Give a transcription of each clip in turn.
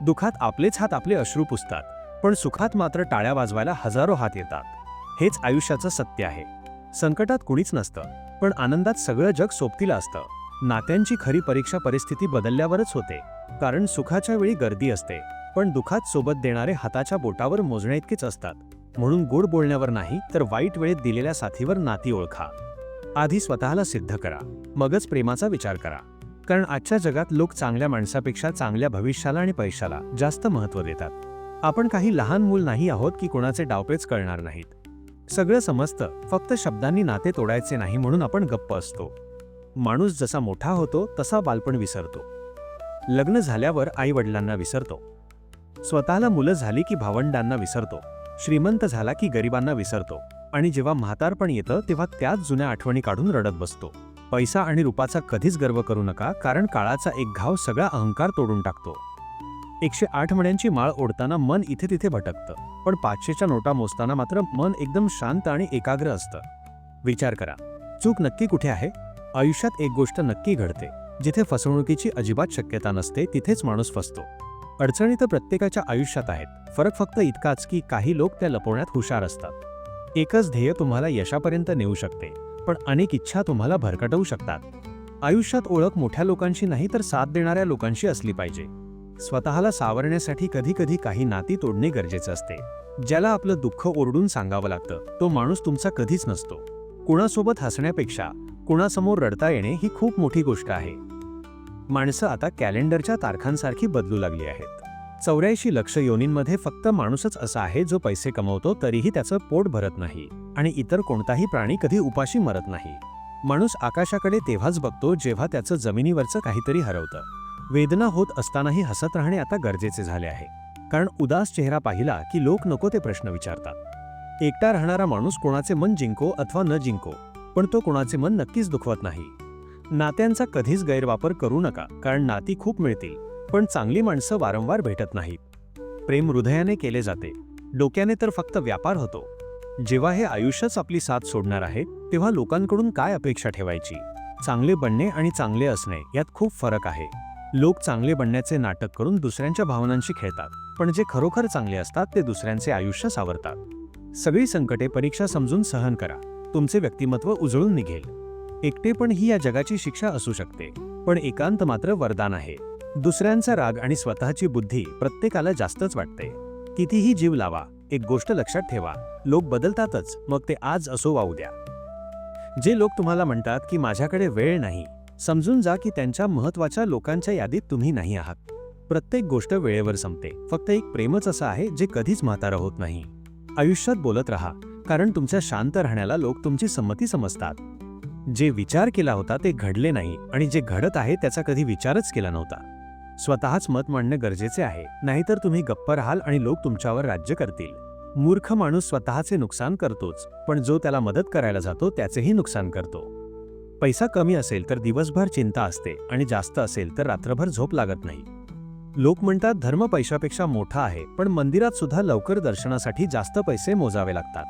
दुखात आपलेच हात आपले अश्रू पुसतात पण सुखात मात्र टाळ्या वाजवायला हजारो हात येतात. हेच आयुष्याचं सत्य आहे. संकटात कुणीच नसतं पण आनंदात सगळं जग सोबतीला असतं. नात्यांची खरी परीक्षा परिस्थिती बदलल्यावरच होते. कारण सुखाच्या वेळी गर्दी असते पण दुखात सोबत देणारे हाताच्या बोटावर मोजण्या इतकेच असतात. म्हणून गोड बोलण्यावर नाही तर वाईट वेळेत दिलेल्या साथीवर नाती ओळखा. आधी स्वतःला सिद्ध करा. मगच प्रेमाचा विचार करा. कारण आजच्या जगात लोक चांगल्या माणसापेक्षा चांगल्या भविष्याला आणि पैशाला जास्त महत्त्व देतात. आपण काही लहान मूल नाही आहोत की कोणाचे डावपेच कळणार नाहीत. सगळं समजतं फक्त शब्दांनी नाते तोडायचे नाही म्हणून आपण गप्प असतो. माणूस जसा मोठा होतो तसा बालपण विसरतो. लग्न झाल्यावर आई वडिलांना विसरतो. स्वतःला मुलं झाली की भावंडांना विसरतो. श्रीमंत झाला की गरिबांना विसरतो. आणि जेव्हा म्हातारपण येतं तेव्हा त्याच जुन्या आठवणी काढून रडत बसतो. पैसा आणि रूपाचा कधीच गर्व करू नका कारण काळाचा एक घाव सगळा अहंकार तोडून टाकतो. एकशे आठ मण्यांची माळ ओढताना मन इथे तिथे भटकतं पण पाचशेच्या नोटा मोजताना मात्र मन एकदम शांत आणि एकाग्र असतं. विचार करा चूक नक्की कुठे आहे? आयुष्यात एक गोष्ट नक्की घडते जिथे फसवणुकीची अजिबात शक्यता नसते तिथेच माणूस फसतो. अडचणी तर प्रत्येकाच्या आयुष्यात आहेत फरक फक्त इतकाच की काही लोक त्या लपवण्यात हुशार असतात. एकच ध्येय तुम्हाला यशापर्यंत नेऊ शकते. पण अनेक इच्छा तुम्हाला भरकटवू शकतात. आयुष्यात ओळख मोठ्या लोकांशी नाही तर साथ देणाऱ्या लोकांशी असली पाहिजे. स्वतःला सावरण्यासाठी कधी कधी काही नाती तोडणे गरजेचे असते. ज्याला आपलं दुःख ओरडून सांगावं लागतं तो माणूस तुमचा कधीच नसतो. कुणासोबत हसण्यापेक्षा कुणासमोर रडता येणे ही खूप मोठी गोष्ट आहे. माणसं आता कॅलेंडरच्या तारखांसारखी बदलू लागली आहेत. चौऱ्याऐंशी लक्ष योनींमध्ये फक्त माणूसच असा आहे जो पैसे कमवतो तरीही त्याचं पोट भरत नाही आणि इतर कोणताही प्राणी कधी उपाशी मरत नाही. माणूस आकाशाकडे तेव्हाच बघतो जेव्हा त्याचं जमिनीवरचं काहीतरी हरवतं. वेदना होत असतानाही हसत राहणे आता गरजेचे झाले आहे. कारण उदास चेहरा पाहिला की लोक नको ते प्रश्न विचारतात. एकटा राहणारा माणूस कोणाचे मन जिंको अथवा न जिंको पण तो कोणाचे मन नक्कीच दुखवत नाही. नात्यांचा कधीच गैरवापर करू नका कारण नाती खूप मिळतील. पण चांगली माणसं वारंवार भेटत नाहीत. प्रेम हृदयाने केले जाते. डोक्याने तर फक्त व्यापार होतो. जेव्हा हे आयुष्यच आपली साथ सोडणार आहे तेव्हा लोकांकडून काय अपेक्षा ठेवायची? चांगले बनणे आणि चांगले असणे यात खूप फरक आहे. लोक चांगले बनण्याचे नाटक करून दुसऱ्यांच्या भावनांशी खेळतात पण जे खरोखर चांगले असतात ते दुसऱ्यांचे आयुष्य सावरतात. सगळी संकटे परीक्षा समजून सहन करा. तुमचे व्यक्तिमत्व उजळून निघेल. एकटेपण ही या जगाची शिक्षा असू शकते पण एकांत मात्र वरदान आहे. दुसऱ्यांचा राग आणि स्वतःची बुद्धी प्रत्येकाला जास्तच वाटते. कितीही जीव लावा एक गोष्ट लक्षात ठेवा लोक बदलतातच मग ते आज असो वा उद्या. जे लोक तुम्हाला म्हणतात की माझ्याकडे वेळ नाही समजून जा की त्यांच्या महत्त्वाच्या लोकांच्या यादीत तुम्ही नाही आहात. प्रत्येक गोष्ट वेळेवर संपते फक्त एक प्रेमच असं आहे जे कधीच म्हातारं होत नाही. आयुष्यात बोलत राहा कारण तुमच्या शांत राहण्याला लोक तुमची संमती समजतात. जे विचार केला होता ते घडले नाही आणि जे घडत आहे त्याचा कधी विचारच केला नव्हता. स्वतःच मत मांडणे गरजेचे आहे. नाहीतर तुम्ही गप्प राहाल आणि लोक तुमच्यावर राज्य करतील. मूर्ख माणूस स्वतःचे नुकसान करतोच पण जो त्याला मदत करायला जातो त्याचेही नुकसान करतो. पैसा कमी असेल तर दिवसभर चिंता असते आणि जास्त असेल तर रात्रभर झोप लागत नाही. लोक म्हणतात धर्म पैशापेक्षा मोठा आहे पण मंदिरात सुद्धा लवकर दर्शनासाठी जास्त पैसे मोजावे लागतात.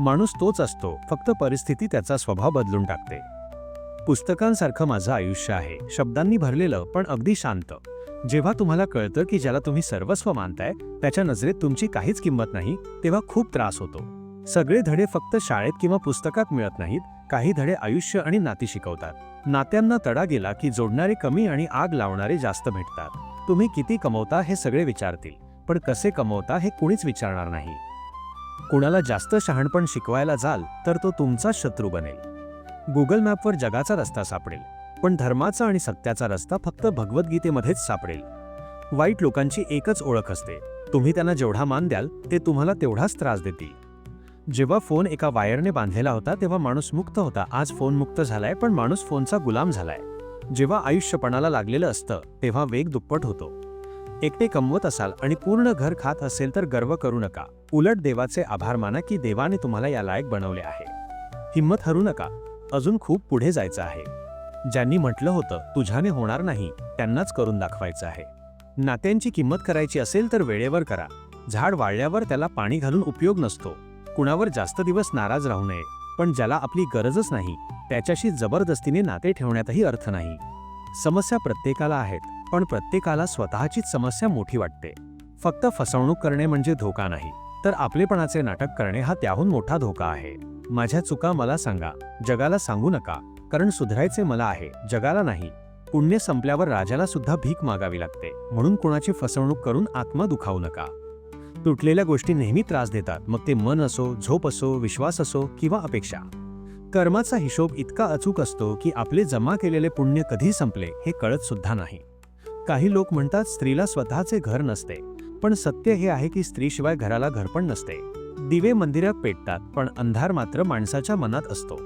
माणूस तोच असतो फक्त परिस्थिती त्याचा स्वभाव बदलून टाकते. पुस्तकांसारखं माझं आयुष्य आहे. शब्दांनी भरलेलं पण अगदी शांत. जेव्हा तुम्हाला कळतं की ज्याला तुम्ही सर्वस्व मानताय त्याच्या नजरेत तुमची काहीच किंमत नाही तेव्हा खूप त्रास होतो. सगळे धडे फक्त शाळेत किंवा पुस्तकात मिळत नाहीत काही धडे आयुष्य आणि नाती शिकवतात. नात्यांना तडा गेला की जोडणारे कमी आणि आग लावणारे जास्त भेटतात. तुम्ही किती कमवता हे सगळे विचारतील पण कसे कमवता हे कुणीच विचारणार नाही. कुणाला जास्त शहाणपण शिकवायला जाल तर तो तुमचाच शत्रू बनेल. गुगल मॅपवर जगाचा रस्ता सापडेल. पण धर्माचा आणि सत्याचा रस्ता फक्त भगवद्गीतेमध्येच सापडेल. वाईट लोकांची एकच ओळख असते. तुम्ही त्यांना जेवढा मान द्याल ते तुम्हाला तेवढाच त्रास देतील. जेव्हा फोन एका वायरने बांधलेला होता तेव्हा माणूस मुक्त होता. आज फोन मुक्त झालाय पण माणूस फोनचा गुलाम झालाय. जेव्हा आयुष्यपणाला लागलेलं असतं तेव्हा वेग दुप्पट होतो. एकटे कमवत असाल आणि पूर्ण घर खात असेल तर गर्व करू नका. उलट देवाचे आभार माना की देवाने तुम्हाला या लायक बनवले आहे. हिंमत हरू नका. अजून खूप पुढे जायचं आहे. ज्यांनी म्हटलं होतं तुझ्याने होणार नाही त्यांनाच करून दाखवायचं आहे. नात्यांची किंमत करायची असेल तर वेळेवर करा. झाड वाळल्यावर त्याला पाणी घालून उपयोग नसतो. कुणावर जास्त दिवस नाराज राहू नये पण ज्याला आपली गरजच नाही त्याच्याशी जबरदस्तीने नाते ठेवण्यातही अर्थ नाही. समस्या प्रत्येकाला आहेत पण प्रत्येकाला स्वतःचीच समस्या मोठी वाटते. फक्त फसवणूक करणे म्हणजे धोका नाही तर आपलेपणाचे नाटक करणे हा त्याहून मोठा धोका आहे. माझ्या चुका मला सांगा. जगाला सांगू नका. कारण सुधारायचे मला आहे. जगाला नाही. पुण्य संपल्यावर राजाला सुद्धा भीक मागावी लागते. म्हणून कुणाची फसवणूक करून आत्मा दुखावू नका. तुटलेल्या गोष्टी नेहमी त्रास देतात. मग ते मन असो झोप असो विश्वास असो किंवा अपेक्षा. कर्माचा हिशोब इतका अचूक असतो की आपले जमा केलेले पुण्य कधी संपले हे कळत सुद्धा नाही. काही लोक म्हणतात स्त्रीला स्वतःचे घर नसते. पण सत्य हे आहे की स्त्रीशिवाय घराला घर पण नसते. दिवे मंदिरात पेटतात पण अंधार मात्र माणसाच्या मनात असतो.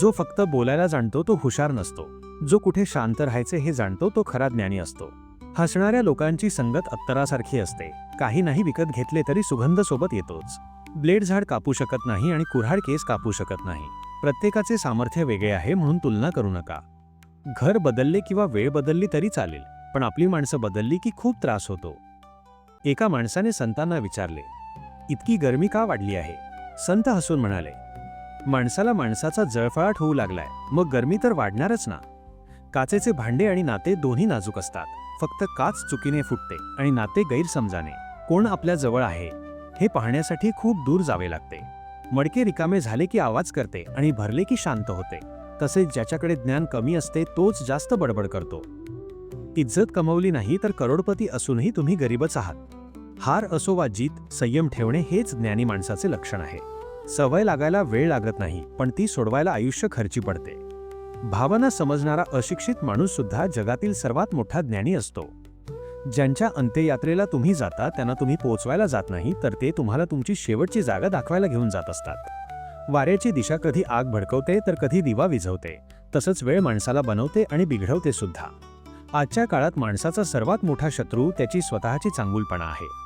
जो फक्त बोलायला जाणतो तो हुशार नसतो. जो कुठे शांत राहायचे हे जाणतो तो खरा ज्ञानी असतो. हसणाऱ्या लोकांची संगत अत्तरासारखी असते. काही नाही विकत घेतले तरी सुगंध सोबत येतोच. ब्लेड झाड कापू शकत नाही आणि कुऱ्हाड केस कापू शकत नाही. प्रत्येकाचे सामर्थ्य वेगळे आहे म्हणून तुलना करू नका. घर बदलले किंवा वेळ बदलली तरी चालेल पण आपली माणसं बदलली की खूप त्रास होतो. एका माणसाने संतांना विचारले इतकी गरमी का वाढली आहे? संत हसून म्हणाले माणसाला माणसाचा जळफळाट होऊ लागलाय मग गरमी तर वाढणारच ना. काचेचे भांडे आणि नाते दोन्ही नाजूक असतात. फक्त काच चुकीने फुटते आणि नाते गैरसमजाने. कोण आपल्या जवळ आहे? हे पाहण्यासाठी खूप दूर जावे लागते. मडके रिकामे झाले की आवाज करते आणि भरले की शांत होते. तसेच ज्याच्याकडे ज्ञान कमी असते तोच जास्त बडबड करतो. इज्जत कमवली नाही तर करोडपती असूनही तुम्ही गरीबच आहात. हार असो वा जीत संयम ठेवणे हेच ज्ञानी माणसाचे लक्षण आहे. सवय लागायला वेळ लागत नाही पण ती सोडवायला आयुष्य खर्ची पडते. भावना समजणारा अशिक्षित माणूस सुद्धा जगातील सर्वात मोठा ज्ञानी असतो. ज्यांच्या अंत्ययात्रेला तुम्ही जाता त्यांना तुम्ही पोचवायला जात नाही तर ते तुम्हाला तुमची शेवटची जागा दाखवायला घेऊन जात असतात. वाऱ्याची दिशा कधी आग भडकवते तर कधी दिवा विझवते. तसंच वेळ माणसाला बनवते आणि बिघडवते सुद्धा. आजच्या काळात माणसाचा सर्वात मोठा शत्रू त्याची स्वतःची चांगुलपणा आहे.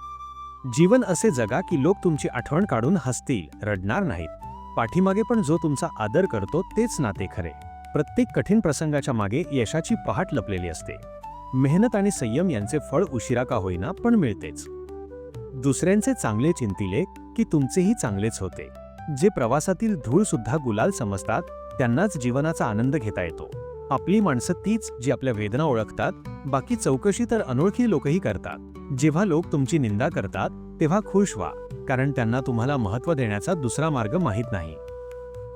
जीवन असे जगा की लोक तुमची आठवण काढून हसतील रडणार नाहीत. पाठीमागे पण जो तुमचा आदर करतो तेच नाते खरे. प्रत्येक कठीण प्रसंगाच्या मागे यशाची पहाट लपलेली असते. मेहनत आणि संयम यांचे फळ उशिरा का होईना पण मिळतेच. दुसऱ्यांचे चांगले चिंतिले की तुमचेही चांगलेच होते. जे प्रवासातील धूळ सुद्धा गुलाल समजतात त्यांनाच जीवनाचा आनंद घेता येतो. आपली माणसं तीच जी आपल्या वेदना ओळखतात बाकी चौकशी तर अनोळखी लोकही करतात. जेव्हा लोक तुमची निंदा करतात तेव्हा खुश व्हा कारण त्यांना तुम्हाला महत्त्व देण्याचा दुसरा मार्ग माहीत नाही.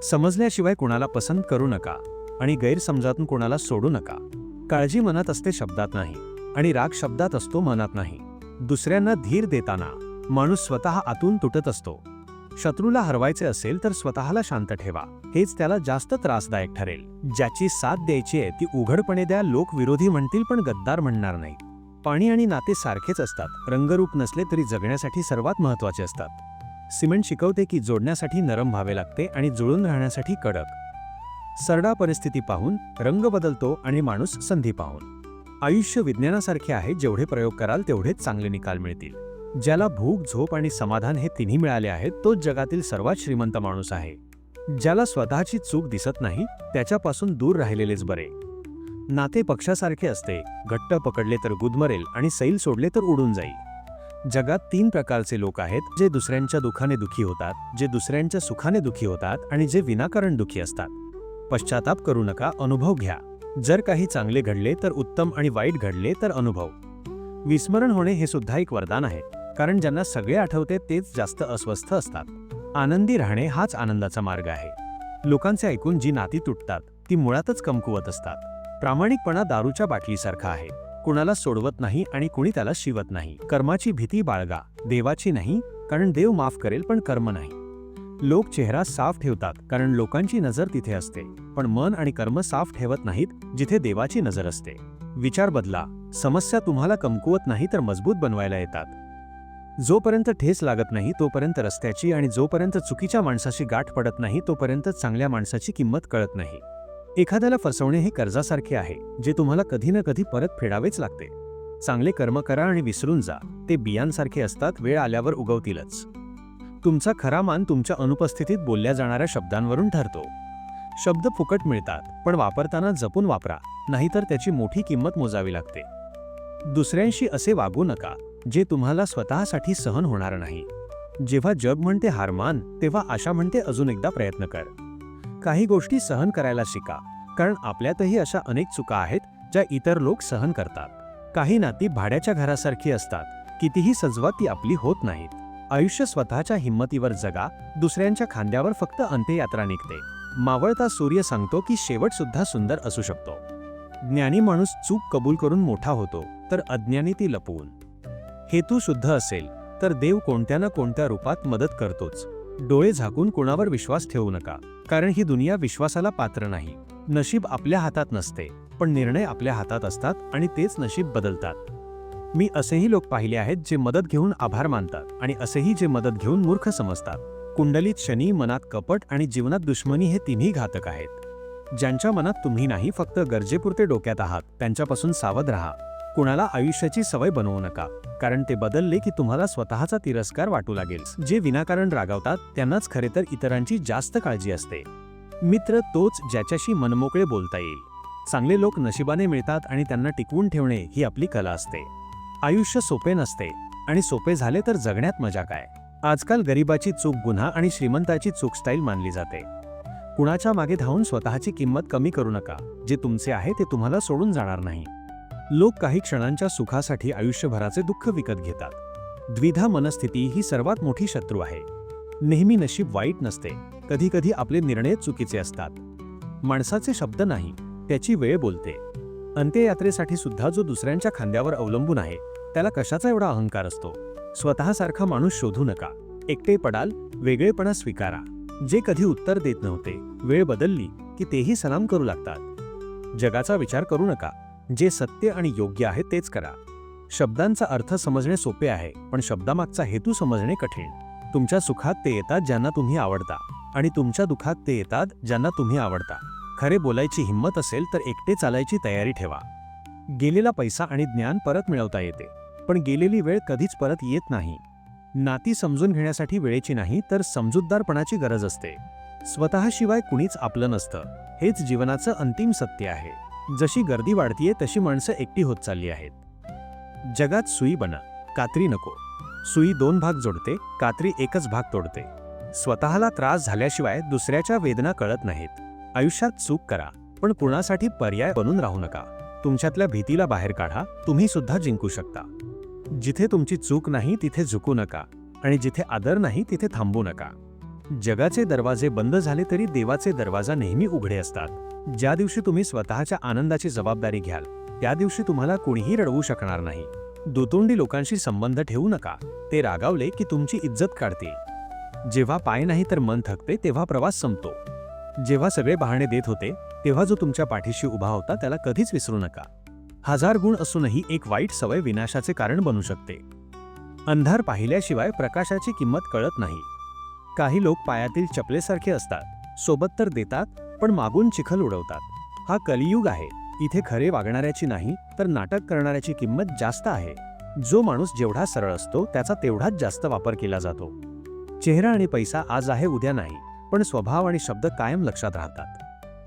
समजल्याशिवाय कुणाला पसंत करू नका आणि गैरसमजातून कोणाला सोडू नका. काळजी मनात असते शब्दात नाही आणि राग शब्दात असतो मनात नाही. दुसऱ्यांना धीर देताना माणूस स्वतः आतून तुटत असतो. शत्रूला हरवायचे असेल तर स्वतःला शांत ठेवा. हेच त्याला जास्त त्रासदायक ठरेल. ज्याची साथ द्यायची आहे ती उघडपणे द्या लोकविरोधी म्हणतील पण गद्दार म्हणणार नाही. पाणी आणि नाते सारखेच असतात. रंगरूप नसले तरी जगण्यासाठी सर्वात महत्त्वाचे असतात. सिमेंट शिकवते की जोडण्यासाठी नरम व्हावे लागते आणि जुळून राहण्यासाठी कडक. सरडा परिस्थिती पाहून रंग बदलतो आणि माणूस संधी पाहून. आयुष्य विज्ञानासारखे आहे जेवढे प्रयोग कराल तेवढेच चांगले निकाल मिळतील. ज्याला भूक झोप आणि समाधान हे तिन्ही मिळाले आहेत तोच जगातील सर्वात श्रीमंत माणूस आहे. ज्याला स्वतःची चूक दिसत नाही त्याच्यापासून दूर राहिलेलेच बरे. नाते पक्षासारखे असते घट्ट पकडले तर गुदमरेल आणि सैल सोडले तर उडून जाईल जगात तीन प्रकारचे लोक आहेत जे दुसऱ्यांच्या दुखाने दुखी होतात जे दुसऱ्यांच्या सुखाने दुखी होतात आणि जे विनाकारण दुखी असतात. पश्चाताप करू नका अनुभव घ्या. जर काही चांगले घडले तर उत्तम आणि वाईट घडले तर अनुभव. विस्मरण होणे हे सुद्धा एक वरदान आहे. कारण ज्यांना सगळे आठवते तेच जास्त अस्वस्थ असतात. आनंदी राहणे हाच आनंदाचा मार्ग आहे. लोकांचे ऐकून जी नाती तुटतात ती मुळातच कमकुवत असतात. प्रामाणिकपणा दारूच्या बाटलीसारखा आहे. कुणाला सोडवत नाही आणि कुणी त्याला शिवत नाही. कर्माची भीती बाळगा. देवाची नाही कारण देव माफ करेल पण कर्म नाही. लोक चेहरा साफ ठेवतात कारण लोकांची नजर तिथे असते. पण मन आणि कर्म साफ ठेवत नाहीत जिथे देवाची नजर असते. विचार बदला. समस्या तुम्हाला कमकुवत नाही तर मजबूत बनवायला येतात. जोपर्यंत ठेस लागत नाही तोपर्यंत रस्त्याची आणि जोपर्यंत चुकीच्या माणसाची गाठ पडत नाही तोपर्यंत चांगल्या माणसाची किंमत कळत नाही. एखाद्याला फसवणे हे कर्जासारखे आहे जे तुम्हाला कधी ना कधी परत फेडावेच लागते. चांगले कर्म करा आणि विसरून जा ते बियांसारखे असतात वेळ आल्यावर उगवतीलच. तुमचा खरा मान तुमच्या अनुपस्थितीत बोलल्या जाणाऱ्या शब्दांवरून ठरतो. शब्द फुकट मिळतात पण वापरताना जपून वापरा नाहीतर त्याची मोठी किंमत मोजावी लागते. दुसऱ्यांशी असे वागू नका. जे तुम्हाला स्वतःसाठी सहन होणार नाही. जेव्हा जग म्हणते हारमान तेव्हा आशा म्हणते अजून एकदा प्रयत्न कर. काही गोष्टी सहन करायला शिका कारण आपल्यातही अशा अनेक चुका आहेत ज्या इतर लोक सहन करतात. काही नाती भाड्याच्या घरासारखी असतात कितीही सजवा ती आपली होत नाहीत. आयुष्य स्वतःच्या हिंमतीवर जगा दुसऱ्यांच्या खांद्यावर फक्त अंत्ययात्रा निघते. मावळता सूर्य सांगतो की शेवट सुद्धा सुंदर असू शकतो. ज्ञानी माणूस चूक कबूल करून मोठा होतो तर अज्ञानी ती लपवून. हेतू शुद्ध असेल तर देव कोणत्या ना कोणत्या रूपात मदत करतोच. डोळे झाकून कोणावर विश्वास ठेवू नका कारण ही दुनिया विश्वासाला पात्र नाही. नशीब आपल्या हातात नसते पण निर्णय आपल्या हातात असतात आणि तेच नशीब बदलतात. मी असेही लोक पाहिले आहेत जे मदत घेऊन आभार मानतात आणि असेही जे मदत घेऊन मूर्ख समजतात. कुंडलीत शनी मनात कपट आणि जीवनात दुश्मनी हे तिन्ही घातक आहेत. ज्यांच्या मनात तुम्ही नाही फक्त गरजेपुरते डोक्यात आहात त्यांच्यापासून सावध राहा. कुणाला आयुष्याची सवय बनवू नका कारण ते बदलले की तुम्हाला स्वतःचा तिरस्कार वाटू लागेल. जे विनाकारण रागावतात त्यांनाच खरे तर इतरांची जास्त काळजी असते. मित्र तोच ज्याच्याशी मनमोकळे बोलता येईल. चांगले लोक नशिबाने मिळतात आणि त्यांना टिकवून ठेवणे ही आपली कला असते. आयुष्य सोपे नसते आणि सोपे झाले तर जगण्यात मजा काय? आजकाल गरिबाची चूक गुन्हा आणि श्रीमंताची चूक स्टाईल मानली जाते. कुणाच्या मागे धावून स्वतःची किंमत कमी करू नका. जे तुमचे आहे ते तुम्हाला सोडून जाणार नाही. लोक काही क्षणांच्या सुखासाठी आयुष्यभराचे दुःख विकत घेतात. द्विधा मनस्थिती ही सर्वात मोठी शत्रू आहे. नेहमी नशीब वाईट नसते. कधीकधी आपले निर्णय चुकीचे असतात. माणसाचे शब्द नाही त्याची वेळ बोलते. अंत्ययात्रेसाठी सुद्धा जो दुसऱ्यांच्या खांद्यावर अवलंबून आहे त्याला कशाचा एवढा अहंकार असतो? स्वतःसारखा माणूस शोधू नका. एकटे पडाल वेगळेपणा स्वीकारा. जे कधी उत्तर देत नव्हते वेळ बदलली की तेही सलाम करू लागतात. जगाचा विचार करू नका. जे सत्य आणि योग्य आहे तेच करा. शब्दांचा अर्थ समजणे सोपे आहे पण शब्दामागचा हेतू समजणे कठीण. तुमच्या सुखात ते येतात ज्यांना तुम्ही आवडता आणि तुमच्या दुःखात ते येतात ज्यांना तुम्ही आवडता. खरे बोलायची हिंमत असेल तर एकटे चालायची तयारी ठेवा. गेलेला पैसा आणि ज्ञान परत मिळवता येते पण गेलेली वेळ कधीच परत येत नाही. नाती समजून घेण्यासाठी वेळेची नाही तर समजूतदारपणाची गरज असते. स्वतःशिवाय कुणीच आपलं नसतं हेच जीवनाचं अंतिम सत्य आहे. जशी गर्दी वाढतीये तशी माणसं एकटी होत चालली आहेत. जगात सुई बना कात्री नको. सुई दोन भाग जोडते कात्री एकच भाग तोडते. स्वतःला त्रास झाल्याशिवाय दुसऱ्याच्या वेदना कळत नाहीत. आयुष्यात चूक करा पण कुणासाठी पर्याय बनून राहू नका. तुमच्यातल्या भीतीला बाहेर काढा तुम्ही सुद्धा जिंकू शकता. जिथे तुमची चूक नाही तिथे झुकू नका. आणि जिथे आदर नाही तिथे थांबू नका. जगाचे दरवाजे बंद झाले तरी देवाचे दरवाजा नेहमी उघडे असतात. ज्या दिवशी तुम्ही स्वतःच्या आनंदाची जबाबदारी घ्याल त्या दिवशी तुम्हाला कोणीही रडवू शकणार नाही. दुतोंडी लोकांशी संबंध ठेवू नका. ते रागावले की तुमची इज्जत काढतील जेव्हा पाय नाही तर मन थकते तेव्हा प्रवास संपतो. जेव्हा सगळे बहाणे देत होते तेव्हा जो तुमच्या पाठीशी उभा होता त्याला कधीच विसरू नका. हजार गुण असूनही एक वाईट सवय विनाशाचे कारण बनू शकते. अंधार पाहिल्याशिवाय प्रकाशाची किंमत कळत नाही. काही लोक पायातील चपलेसारखे असतात. सोबत तर देतात पण मागून चिखल उडवतात. हा कलियुग आहे. इथे खरे वागणाऱ्याची नाही तर नाटक करणाऱ्याची किंमत जास्त आहे. जो माणूस जेवढा सरळ असतो त्याचा तेवढाच जास्त वापर केला जातो. चेहरा आणि पैसा आज आहे उद्या नाही पण स्वभाव आणि शब्द कायम लक्षात राहतात.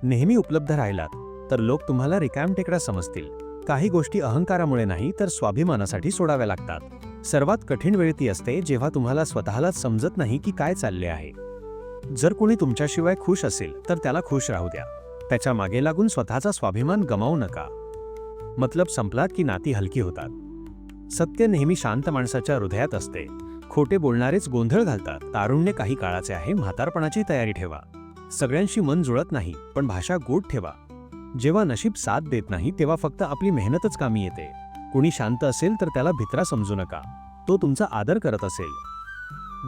नेहमी उपलब्ध राहिलात तर लोक तुम्हाला रिकाम टेकडा समजतील. काही गोष्टी अहंकारामुळे नाही तर स्वाभिमानासाठी सोडाव्या लागतात. सर्वात कठीण वेळ ती असते जेव्हा तुम्हाला स्वतःलाच समजत नाही की काय चालले आहे. जर कोणी तुमच्याशिवाय खुश असेल तर त्याला खुश राहू द्या. त्याच्यामागे लागून स्वतःचा स्वाभिमान गमावू नका. मतलब संपलात की नाती हलकी होतात. सत्य नेहमी शांत माणसाच्या हृदयात असते. खोटे बोलणारेच गोंधळ घालतात. तारुण्य काही काळाचे आहे म्हातारपणाची तयारी ठेवा. सगळ्यांशी मन जुळत नाही पण भाषा गोड ठेवा. जेव्हा नशीब साथ देत नाही तेव्हा फक्त आपली मेहनतच कामी येते. कुणी शांत असेल तर त्याला भित्रा समजू नका. तो तुमचा आदर करत असेल.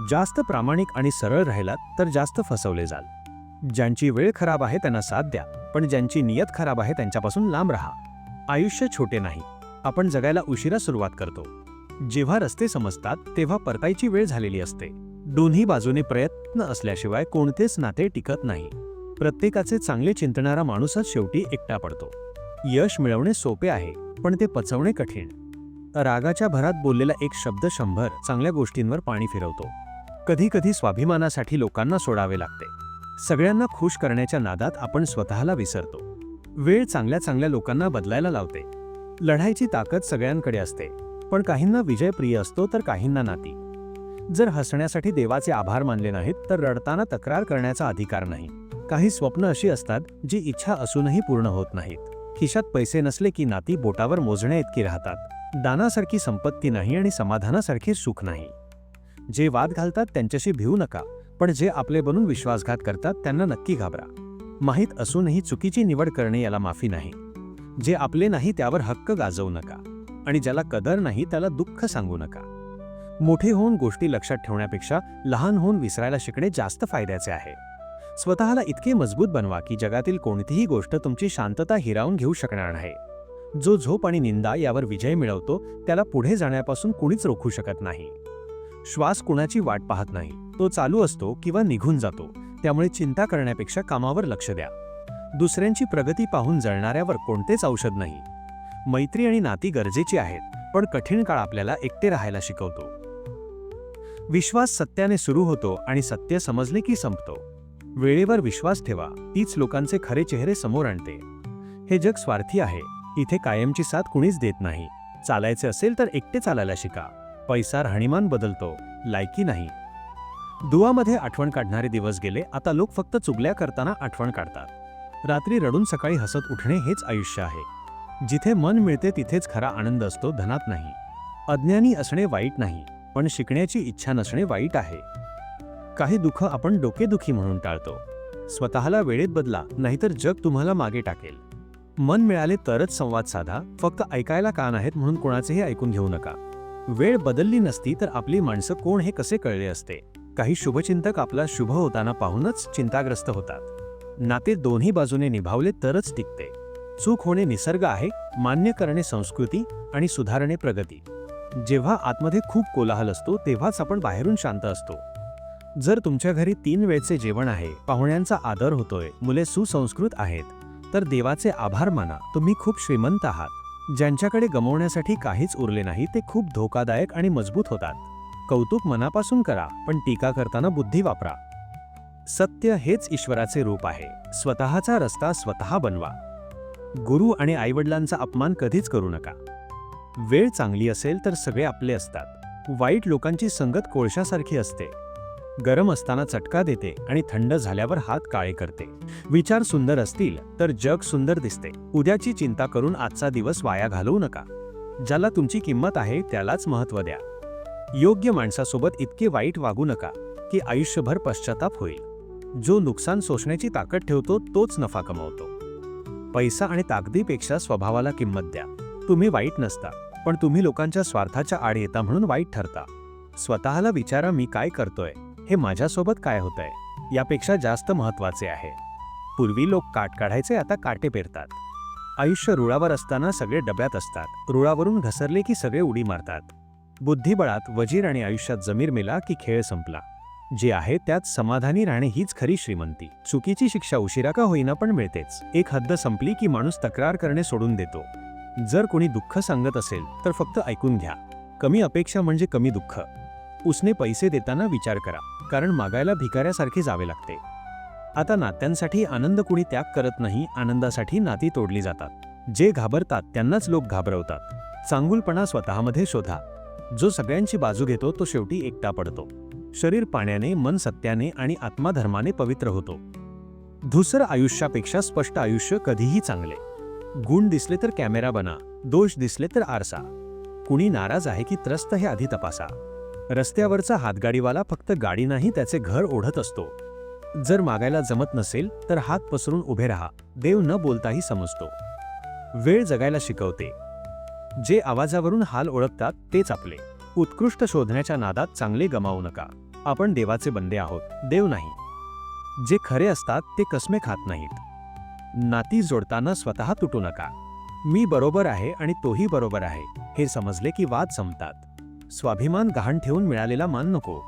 जास्त प्रामाणिक आणि सरळ राहिलात तर जास्त फसवले जाल. ज्यांची वेळ खराब आहे त्यांना साथ द्या पण ज्यांची नियत खराब आहे त्यांच्यापासून लांब राहा. आयुष्य छोटे नाही. आपण जगायला उशिरा सुरुवात करतो. जेव्हा रस्ते समजतात तेव्हा परतायची वेळ झालेली असते. दोन्ही बाजूने प्रयत्न असल्याशिवाय कोणतेच नाते टिकत नाही. प्रत्येकाचे चांगले चिंतणारा माणूसच शेवटी एकटा पडतो. यश मिळवणे सोपे आहे पण ते पचवणे कठीण. रागाच्या भरात बोललेला एक शब्द शंभर चांगल्या गोष्टींवर पाणी फिरवतो. कधी कधी स्वाभिमानासाठी लोकांना सोडावे लागते. सगळ्यांना खुश करण्याच्या नादात आपण स्वतःला विसरतो. वेळ चांगल्या चांगल्या लोकांना बदलायला लावते. लढाईची ताकद सगळ्यांकडे असते पण काहींना विजय प्रिय असतो तर काहींना नाती. जर हसण्यासाठी देवाचे आभार मानले नाहीत तर रडताना तक्रार करण्याचा अधिकार नाही. काही स्वप्न अशी असतात जी इच्छा असूनही पूर्ण होत नाहीत. खिशात पैसे नसले की नाती बोटावर मोजण्या इतकी राहतात. दानासारखी संपत्ती नाही आणि समाधानासारखे सुख नाही. जे वाद घालतात त्यांच्याशी भिवू नका पण जे आपले बनून विश्वासघात करतात त्यांना नक्की घाबरा. माहीत असूनही चुकीची निवड करणे याला माफी नाही. जे आपले नाही त्यावर हक्क गाजवू नका आणि ज्याला कदर नाही त्याला दुःख सांगू नका. मोठे होऊन गोष्टी लक्षात ठेवण्यापेक्षा लहान होऊन विसरायला शिकणे जास्त फायद्याचे आहे. स्वतःला इतके मजबूत बनवा की जगातील कोणतीही गोष्ट तुमची शांतता हिरावून घेऊ शकणार नाही. जो झोप आणि निंदा यावर विजय मिळवतो त्याला पुढे जाण्यापासून कुणीच रोखू शकत नाही. श्वास कुणाची वाट पाहत नाही तो चालू असतो किंवा निघून जातो त्यामुळे चिंता करण्यापेक्षा कामावर लक्ष द्या. दुसऱ्यांची प्रगती पाहून जळणाऱ्यावर कोणतेच औषध नाही. मैत्री आणि नाती गरजेची आहेत पण कठीण काळ आपल्याला एकटे राहायला शिकवतो. विश्वास सत्याने सुरू होतो आणि सत्य समजले की संपतो. वेळेवर विश्वास ठेवा. तीच लोकांचे खरे चेहरे समोर आणते. हे जग स्वार्थी आहे. इथे कायमची साथ कुणीच देत नाही. चालायचे असेल तर एकटे चालायला शिका. पैसा राहणीमान बदलतो. लायकी नाही. दुवामध्ये आठवण काढणारे दिवस गेले. आता लोक फक्त चुगल्या करताना आठवण काढतात. रात्री रडून सकाळी हसत उठणे हेच आयुष्य आहे. जिथे मन मिळते तिथेच खरा आनंद असतो. धनात नाही. अज्ञानी असणे वाईट नाही. पण शिकण्याची इच्छा नसणे वाईट आहे. काही दुःख आपण डोकेदुखी म्हणून टाळतो. स्वतःला वेळेत बदला नाहीतर जग तुम्हाला मागे टाकेल. मन मिळाले तरच संवाद साधा फक्त ऐकायला कान आहेत म्हणून कोणाचेही ऐकून घेऊ नका. वेळ बदलली नसती तर आपली माणसं कोण हे कसे कळले असते? काही शुभचिंतक आपला शुभ होताना पाहूनच चिंताग्रस्त होतात. नाते दोन्ही बाजूने निभावले तरच टिकते. चूक होणे निसर्ग आहे मान्य करणे संस्कृती आणि सुधारणे प्रगती. जेव्हा आतमध्ये खूप कोलाहल असतो तेव्हाच आपण बाहेरून शांत असतो. जर तुमच्या घरी तीन वेळचे जेवण आहे पाहुण्यांचा आदर होतोय मुले सुसंस्कृत आहेत तर देवाचे आभार माना तुम्ही खूप श्रीमंत आहात. ज्यांच्याकडे गमवण्यासाठी काहीच उरले नाही ते खूप धोकादायक आणि मजबूत होतात. कौतुक मनापासून करा पण टीका करताना बुद्धी वापरा. सत्य हेच ईश्वराचे रूप आहे. स्वतःचा रस्ता स्वतः बनवा. गुरु आणि आईवडिलांचा अपमान कधीच करू नका. वेळ चांगली असेल तर सगळे आपले असतात. वाईट लोकांची संगत कोळशासारखी असते. गरम असताना चटका देते आणि थंड झाल्यावर हात काळे करते. विचार सुंदर असतील तर जग सुंदर दिसते. उद्याची चिंता करून आजचा दिवस वाया घालवू नका. ज्याला तुमची किंमत आहे त्यालाच महत्त्व द्या. योग्य माणसासोबत इतके वाईट वागू नका की आयुष्यभर पश्चाताप होईल. जो नुकसान सोसण्याची ताकद ठेवतो तोच नफा कमवतो. पैसा आणि ताकदीपेक्षा स्वभावाला किंमत द्या. तुम्ही वाईट नसता पण तुम्ही लोकांच्या स्वार्थाच्या आड येता म्हणून वाईट ठरता. स्वतःला विचारा मी काय करतोय? हे माझ्यासोबत काय होतंय? यापेक्षा जास्त महत्त्वाचे आहे. पूर्वी लोक काट काढायचे आता काटे पेरतात. आयुष्य रुळावर असताना सगळे डब्यात असतात. रुळावरून घसरले की सगळे उडी मारतात. बुद्धिबळात वजीर आणि आयुष्यात जमीर मेला की खेळ संपला. जे आहे त्यात समाधानी राहणे हीच खरी श्रीमंती. चुकीची शिक्षा उशिरा का होईना पण मिळतेच. एक हद्द संपली की माणूस तक्रार करणे सोडून देतो. जर कोणी दुःख सांगत असेल तर फक्त ऐकून घ्या. कमी अपेक्षा म्हणजे कमी दुःख. उसने पैसे देताना विचार करा कारण मागायला भिकाऱ्यासारखे जावे लागते. आता नात्यांसाठी आनंद कुणी त्याग करत नाही आनंदासाठी नाती तोडली जातात. जे घाबरतात त्यांनाच लोक घाबरवतात. चांगुलपणा स्वतःमध्ये शोधा. जो सगळ्यांची बाजू घेतो तो शेवटी एकटा पडतो. शरीर पाण्याने मन सत्याने आणि आत्मा धर्माने पवित्र होतो. धुसर आयुष्यापेक्षा स्पष्ट आयुष्य कधीही चांगले. गुण दिसले तर कॅमेरा बना दोष दिसले तर आरसा. कुणी नाराज आहे की त्रस्त हे आधी तपासा. रस्त्यावरचा हातगाडीवाला फक्त गाडी नाही त्याचे घर ओढत असतो. जर मागायला जमत नसेल तर हात पसरून उभे राहा. देव न बोलताही समजतो. वेळ जगायला शिकवते. जे आवाजावरून हाल ओळखतात तेच आपले. उत्कृष्ट शोधण्याच्या नादात चांगले गमावू नका. आपण देवाचे बंदे आहोत. देव नाही. जे खरे असतात ते कसमे खात नाहीत. नाती जोडताना स्वतः तुटू नका. मी बरोबर आहे आणि तोही बरोबर आहे. हे समजले की वाद संपतात. स्वाभिमान गहाण ठेवून मिळालेला मान नको.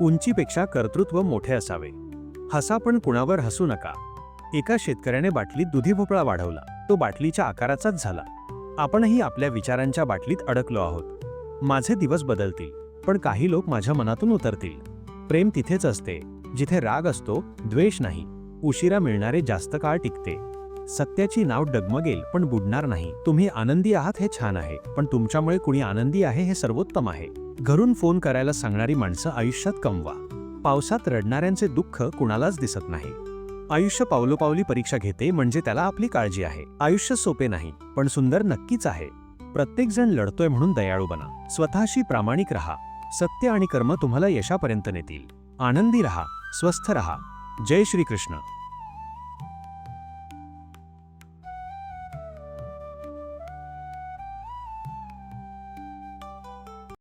उंचीपेक्षा कर्तृत्व मोठे असावे. हसा पण कुणावर हसू नका. एका शेतकऱ्याने बाटलीत दुधी भोपळा वाढवला. तो बाटलीच्या आकाराचाच झाला. आपणही आपल्या विचारांच्या बाटलीत अडकलो आहोत. माझे दिवस बदलतील पण काही लोक माझ्या मनातून उतरतील. प्रेम तिथेच असते जिथे राग असतो द्वेष नाही. उशिरा मिळणारे जास्त काळ टिकते. सत्याची नाव डगमगेल पण बुडणार नाही. तुम्ही आनंदी आहात हे छान आहे पण तुमच्यामुळे कुणी आनंदी आहे हे सर्वोत्तम आहे. घरून फोन करायला सांगणारी माणसं आयुष्यात कमवा. पावसात रडणाऱ्यांचे दुःख कुणालाच दिसत नाही. आयुष्य पावलोपावली परीक्षा घेते म्हणजे त्याला आपली काळजी आहे. आयुष्य सोपे नाही पण सुंदर नक्कीच आहे. प्रत्येक जण लढतोय म्हणून दयाळू बना. स्वतःशी प्रामाणिक रहा. सत्य आणि कर्म तुम्हाला यशापर्यंत नेतील. आनंदी रहा. स्वस्थ रहा. जय श्रीकृष्ण.